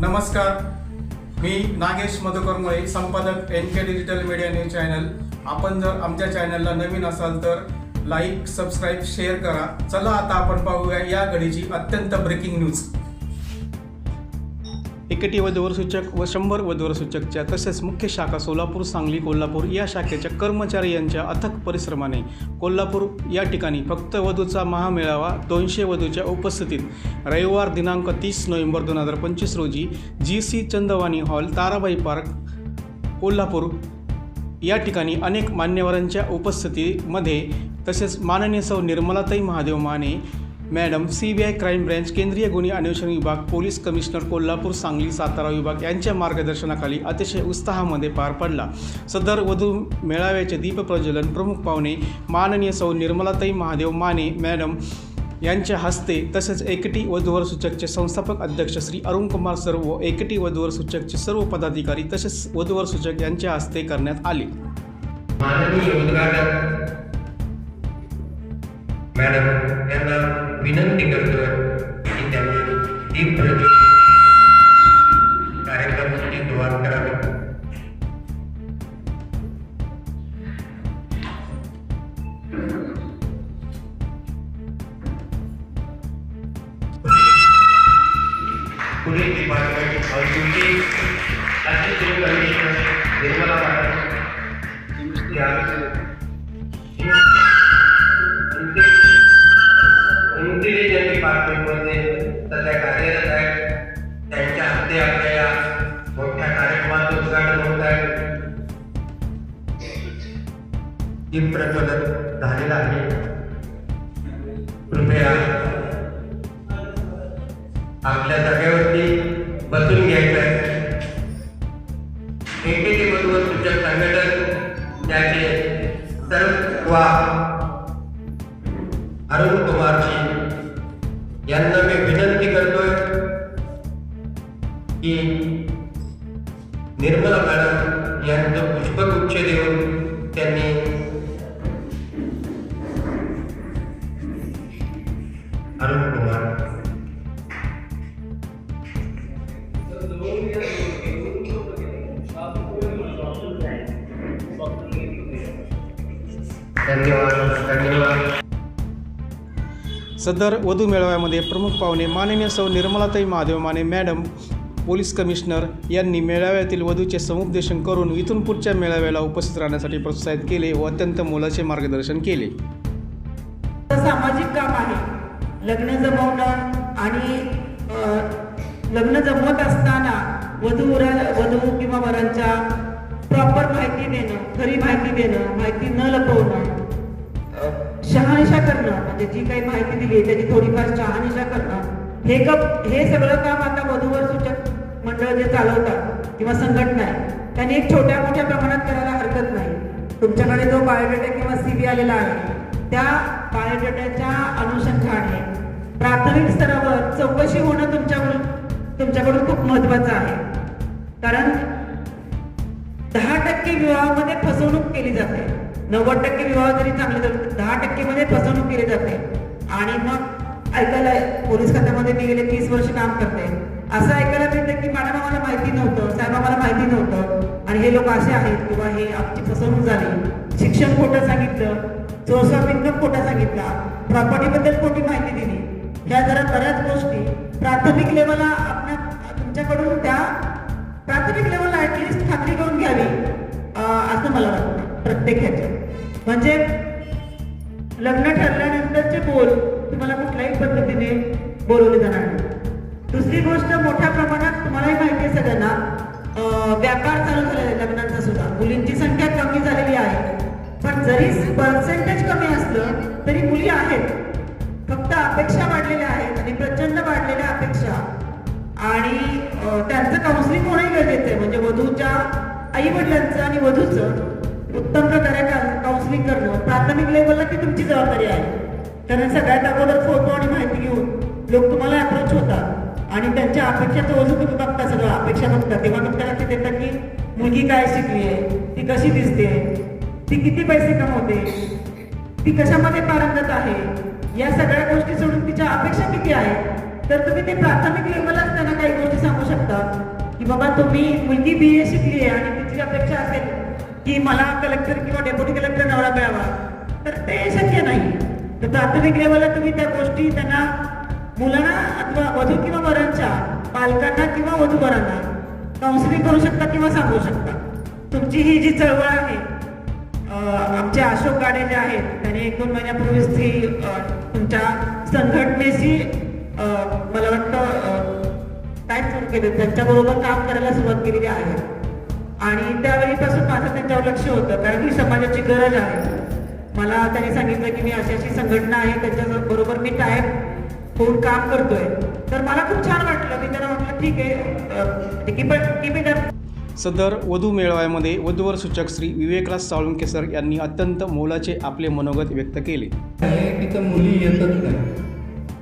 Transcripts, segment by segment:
नमस्कार. मी नागेश मधुकरमुळे संपादक N K digital media news channel आपण जर आमच्या चॅनलला नवीन असाल तर लाईक सबस्क्राईब शेअर करा. चला आता आपण पाहूया या घडीची अत्यंत ब्रेकिंग न्यूज एकटी वधूवर व शंभर वधवरसूचकच्या तसेच मुख्य शाखा सोलापूर सांगली कोल्हापूर या शाखेच्या कर्मचारी यांच्या अथक परिश्रमाने कोल्हापूर या ठिकाणी फक्त वधूचा महामेळावा दोनशे वधूच्या उपस्थितीत रविवार दिनांक तीस नोव्हेंबर दोन हजार पंचवीस रोजी G C Chandwani hall Tarabai park Kolhapur या ठिकाणी अनेक मान्यवरांच्या उपस्थितीमध्ये तसेच माननीय सौ Nirmalatai Mahadev Mane madam C B I crime branch केंद्रीय गुन्हे अन्वेषण विभाग पोलीस कमिशनर कोल्हापूर सांगली सातारा विभाग यांच्या मार्गदर्शनाखाली अतिशय उत्साहामध्ये पार पडला. सदर वधू मेळाव्याचे दीपप्रज्वलन प्रमुख पाहुणे माननीय सौ निर्मलाताई महादेव माने मॅडम यांच्या हस्ते तसेच एकटी वधूवर सूचकचे संस्थापक अध्यक्ष श्री अरुणकुमार सर व एकटी वधूवर सूचकचे सर्व पदाधिकारी तसेच वधूवर सूचक यांच्या हस्ते करण्यात आले. माननीय उद्घाटक मॅडम यांना विनंती करतोय की त्यांनी दीप प्रज्वलन कार्यक्रमाची सुरुवात करावी. पुलिस डिपार्टमेंट और duty assistant commissioner Nirmala madam प्रचलित झालेला आहे. कृपया आपल्या जागेवरती बसून घ्यायचं एकेटी बरोबर सूचक संघटन त्याचे सर्व अरुण कुमारजी यांना मी विनंती करतोय की निर्मला मॅडम यांचं पुष्पगुच्छ देऊन त्यांनी सदर वधू मेळाव्यामध्ये प्रमुख पाहुणे माननीय सौ Nirmalatai Mahadev Mane madam police commissioner यांनी मेळाव्यातील वधूचे समुपदेशन करून इथून पुढच्या मेळाव्याला उपस्थित राहण्यासाठी प्रोत्साहित केले व अत्यंत मोलाचे मार्गदर्शन केले. सामाजिक काम आहे. लग्न जमवणं आणि लग्न जमवत असताना वधू वधू किंवा वरांच्या प्रॉपर माहिती देणं खरी माहिती देणं माहिती न लपवणं शहानिशा करणं म्हणजे जी काही माहिती दिली त्याची थोडीफार शहानिशा करणं हे कप हे सगळं काम आता वधूवर सूचक मंडळ जे चालवतात किंवा संघटना आहे त्यांनी एक छोट्या मोठ्या प्रमाणात करायला हरकत नाही. तुमच्याकडे जो बायोडेटा किंवा सीबी आलेला आहे त्या बायोडेटाच्या अनुषंगाने प्राथमिक स्तरावर चौकशी होणं तुमच्याकडून तुमच्याकडून खूप महत्वाचं आहे. कारण दहा टक्के विवाहामध्ये फसवणूक केली जाते. नव्वद टक्के विवाह जरी चांगले झाले दहा टक्के मध्ये फसवणूक केली जाते. आणि मग ऐकायला पोलीस खात्यामध्ये मी गेले तीस वर्ष काम करते. असं ऐकायला मिळतं की मॅडम आम्हाला माहिती नव्हतं साहेब आम्हाला माहिती नव्हतं. आणि हे लोक असे आहेत किंवा हे आमची फसवणूक झाली. शिक्षण खोटं सांगितलं सोर्स ऑफ इन्कम खोटा सांगितला प्रॉपर्टी बद्दल खोटी माहिती दिली. ह्या जरा बऱ्याच गोष्टी. प्राथमिक लेवलला आपल्या तुमच्याकडून त्या प्राथमिक लेवलला ऍटलिस्ट खात्री करून घ्यावी. असं मला वाटतं. प्रत्येक ह्याच्या म्हणजे लग्न ठरल्यानंतरचे बोल तुम्हाला कुठल्याही पद्धतीने बोलवले जाणार दुसरी गोष्ट मोठ्या प्रमाणात तुम्हालाही माहिती आहे सगळ्यांना व्यापार चालू झालेला आहे लग्नांचा सुद्धा. मुलींची संख्या कमी झालेली आहे. पण जरी पर्सेंटेज कमी असलं तरी मुली आहेत. फक्त अपेक्षा वाढलेल्या आहेत आणि प्रचंड वाढलेल्या अपेक्षा. आणि त्यांचं काउन्सिलिंग होणंही गरजेचं आहे. म्हणजे वधूच्या आई वडिलांचं आणि वधूचं उत्तम प्रकारे काउन्सिलिंग करणं प्राथमिक लेवलला ती तुमची जबाबदारी आहे. कारण सगळ्यात अगोदर फोटो आणि माहिती घेऊन लोक तुम्हाला अप्रोच होतात आणि त्यांच्या अपेक्षाचं ओझं तुम्ही बघता सगळं अपेक्षा बघता. तेव्हा तुमच्या लक्षात येतं की मुलगी काय शिकली आहे ती कशी दिसते ती किती पैसे कमवते? ती कशामध्ये पारंगत आहे? या सगळ्या गोष्टी सोडून तिच्या अपेक्षा किती आहेत? तर तुम्ही ते प्राथमिक लेवलला त्यांना काही गोष्टी सांगू शकता. की बाबा तुम्ही मुलगी बी ए शिकली आहे आणि तिची अपेक्षा असेल की मला कलेक्टर किंवा डेप्युटी कलेक्टर मिळावा तर ते शक्य नाही. तर प्राथमिक लेवलला तुम्ही त्या गोष्टी त्यांना मुलांना अथवा वधू किंवा वरांच्या पालकांना किंवा वधूवरांना काउन्सिलिंग करू शकता किंवा सांगू शकता. तुमची ही जी चळवळ आहे आमचे अशोक गाडे जे आहेत त्यांनी एक दोन महिन्यापूर्वीच ती तुमच्या संघटनेशी मला वाटतं काय सुरू केलं? त्यांच्याबरोबर काम करायला सुरुवात केलेली आहे. आणि त्यावेळीपासून माझं त्यांच्यावर लक्ष होतं कारण ही समाजाची गरज आहे. मला त्यांनी सांगितलं की मी अशी अशी संघटना आहे त्याच्या बरोबर मी टायप होऊन काम करतोय. तर मला खूप छान वाटलं मी त्यांना म्हटलं ठीक आहे कीप कीप इट अप सदर वधू मेळाव्यामध्ये वधूवर सूचक श्री विवेकराज साळुंके सर यांनी अत्यंत मोलाचे आपले मनोगत व्यक्त केले. तिथं मुली येतच नाही.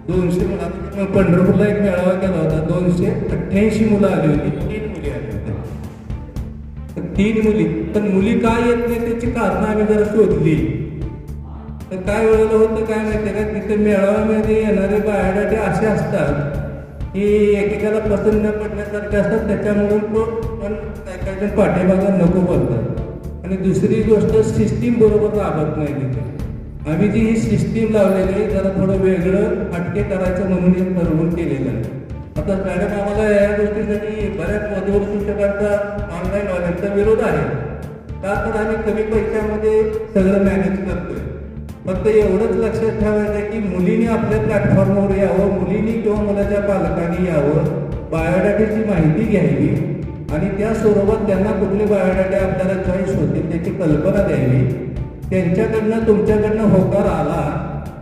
दोनशे मुलं पंढरपूरला एक मेळावा केला होता. दोनशे अठ्ठ्याऐंशी मुलं आली होती. तीन मुली. पण मुली काय येत नाही त्याची कारणं आम्ही जरा शोधली. तर काय वेळेला होतं काय माहिती का? तिथे मेळाव्यामध्ये येणारे बायोडाटे असे असतात की एकेकाला पसंत न पडण्यासारखे असतात त्याच्यामुळे तो पण काही काही जण पाठीमागं नको बोलतात. आणि दुसरी गोष्ट सिस्टीम बरोबर राबत नाही तिथे. आम्ही जी ही सिस्टीम लावलेली आहे जरा थोडं वेगळं हटके करायचं म्हणून हे ठरवून केलेलं आहे. तर मॅडम आम्हाला या गोष्टीसाठी बऱ्याच वधूवर शिक्षकांचा ऑनलाईन वाल्यांचा विरोध आहे. का तर आम्ही कमी पैशामध्ये सगळं मॅनेज करतोय. फक्त एवढंच लक्षात ठेवायचं की मुलीने आपल्या प्लॅटफॉर्मवर यावं मुलींनी किंवा मुलाच्या पालकांनी यावं बायोडाटाची माहिती घ्यावी आणि त्या स्वरूपात त्यांना कुठले बायोडाटे आपल्याला चॉईस होतील त्याची कल्पना द्यावी. त्यांच्याकडनं तुमच्याकडनं होकार आला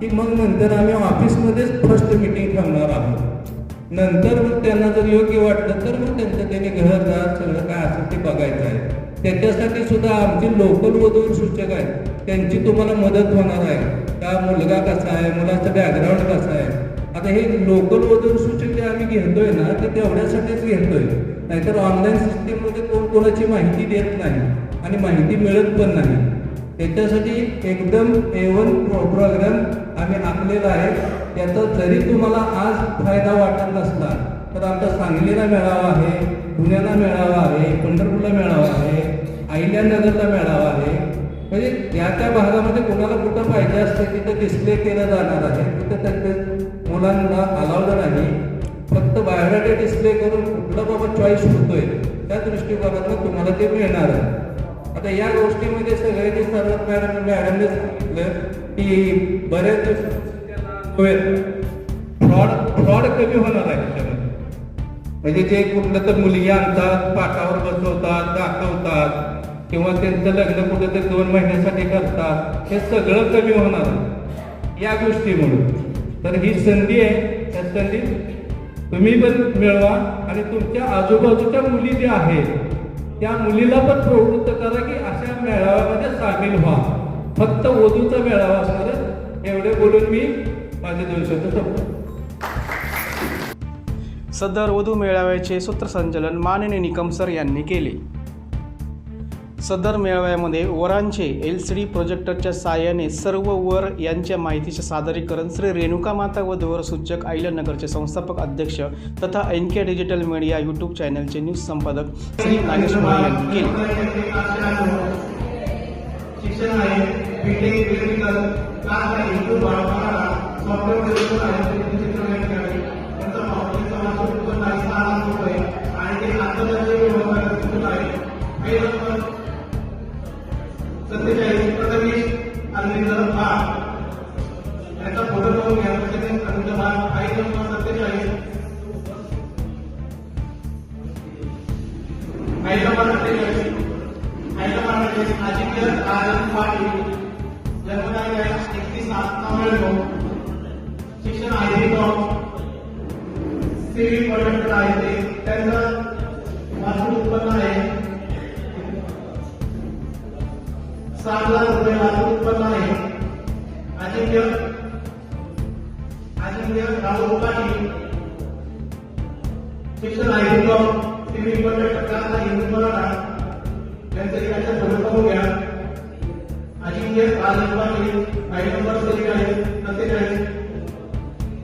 की मग नंतर आम्ही ऑफिसमध्येच फर्स्ट मिटिंग ठेवणार आहोत. नंतर मग त्यांना जर योग्य वाटलं तर मग त्यांचं त्यांनी घरदार सगळं काय असेल ते बघायचं आहे. त्याच्यासाठी सुद्धा आमचे लोकल वधून सूचक आहेत. त्यांची तुम्हाला मदत होणार आहे. का मुलगा कसा आहे? मुलाचं बॅकग्राऊंड कसं आहे? आता हे लोकल वधून सूचक जे आम्ही घेतोय ना ते तेवढ्यासाठीच घेतोय. नाहीतर ऑनलाईन सिस्टीममध्ये कोण कोणाची माहिती देत नाही आणि माहिती मिळत पण नाही. त्याच्यासाठी एकदम एवन प्रोग्राम आम्ही आखलेलं आहे. त्याचा जरी तुम्हाला आज फायदा वाटत नसला तर आमचा सांगलीला मेळावा आहे पुण्याला मेळावा आहे पंढरपूरला मेळावा आहे अहिल्यानगरला मेळावा आहे. म्हणजे त्या त्या भागामध्ये कोणाला कुठं पाहिजे असते तिथं डिस्प्ले केलं जाणार आहे. तिथं त्यांच्या मुलांना अलाउड नाही. फक्त बायोडाटा डिस्प्ले करून कुठलं बाबा चॉईस होतोय त्या दृष्टिकोनातून तुम्हाला ते मिळणार आहे. आता या गोष्टीमध्ये सगळ्यांनी सर्वात मॅडम मॅडमने सांगितलं की बऱ्याच फ्रॉड फ्रॉड कमी होणार आहे त्याच्यामध्ये. म्हणजे जे कुठलं तर मुलगी आणतात पाटावर बसवतात दाखवतात किंवा त्यांचं लग्न कुठं तर दोन महिन्यासाठी करतात हे सगळं कमी होणार आहे. या गोष्टीमुळे. तर ही संधी आहे. त्या संधीत तुम्ही पण मिळवा आणि तुमच्या आजूबाजूच्या मुली ज्या आहेत त्या मुलीला पण प्रवृत्त करा की अशा मेळाव्यामध्ये सामील व्हा. फक्त वधूचा मेळावा असणार एवढे बोलून मी माझे दोन शब्द संपतो सदर वधू मेळाव्याचे सूत्रसंचालन माननीय निकम सर यांनी केले. सदर मेळाव्यामध्ये वरांचे एल सी डी प्रोजेक्टरच्या साहाय्याने सर्व वर यांच्या माहितीचे सादरीकरण श्री रेणुका माता व सूचक आईलनगरचे संस्थापक अध्यक्ष तथा N K digital media YouTube चॅनलचे news संपादक श्री नागेश यांनी केले हैदराबाद अजिंक्य आनंद पाटील जन्मतारीख एकतीस सात नव्याण्णव शिक्षण आहे सिव्हिल कॉन्ट्रॅक्टर आहे ते त्यांचं वार्षिक उत्पन्न आहे. सात लाख रुपये वार्षिक उत्पन्न आहे. अजिंक्य अजिंक्य राहुल पाटील शिक्षण आहे सिव्हिल कॉन्ट्रॅक्टर हिंदू मराठा त्यांचं नंबर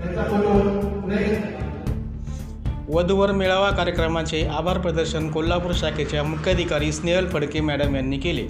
त्यांचा फोटो नेक्स्ट वधूवर मेळावा कार्यक्रमाचे आभार प्रदर्शन कोल्हापूर शाखेच्या मुख्याधिकारी स्नेहल फडके मॅडम यांनी केले.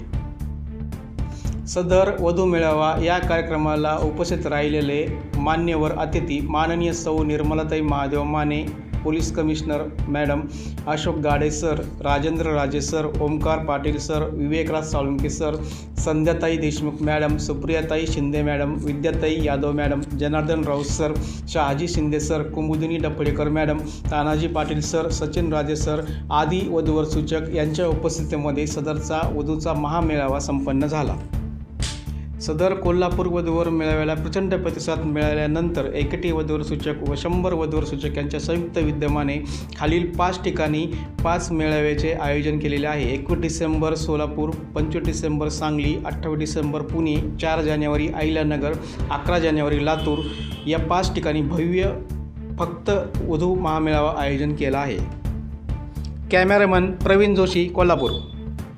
सदर वधू मेळावा या कार्यक्रमाला उपस्थित राहिलेले मान्यवर अतिथी माननीय सौ Nirmalatai Mahadev Mane police commissioner madam Ashok Gade sir Rajendra Raje sir Omkar Patil sir Vivekraj Salunke sir Sandhyatai Deshmukh madam Supriyatai Shinde madam Vidyatai Yadav madam Janardan Raut sir Shahaji Shinde sir Kumudini Daphalekar madam Tanaji Patil sir Sachin Raje sir आदी वधूवर सूचक यांच्या उपस्थितीमध्ये सदरचा वधूचा महामेळावा संपन्न झाला. सदर कोल्हापूर वधूवर मेळाव्याला प्रचंड प्रतिसाद मिळाल्यानंतर एकटी वधूवर सूचक व शंभर वधूवर सूचक यांच्या संयुक्त विद्यमाने खालील पाच ठिकाणी पाच मेळाव्याचे आयोजन केलेले आहे. एकवीस डिसेंबर सोलापूर पंचवीस डिसेंबर सांगली अठ्ठावीस डिसेंबर पुणे चार जानेवारी अहिल्यानगर अकरा जानेवारी लातूर या पाच ठिकाणी भव्य फक्त वधू महामेळावा आयोजन केला आहे. कॅमेरामन प्रवीण जोशी कोल्हापूर.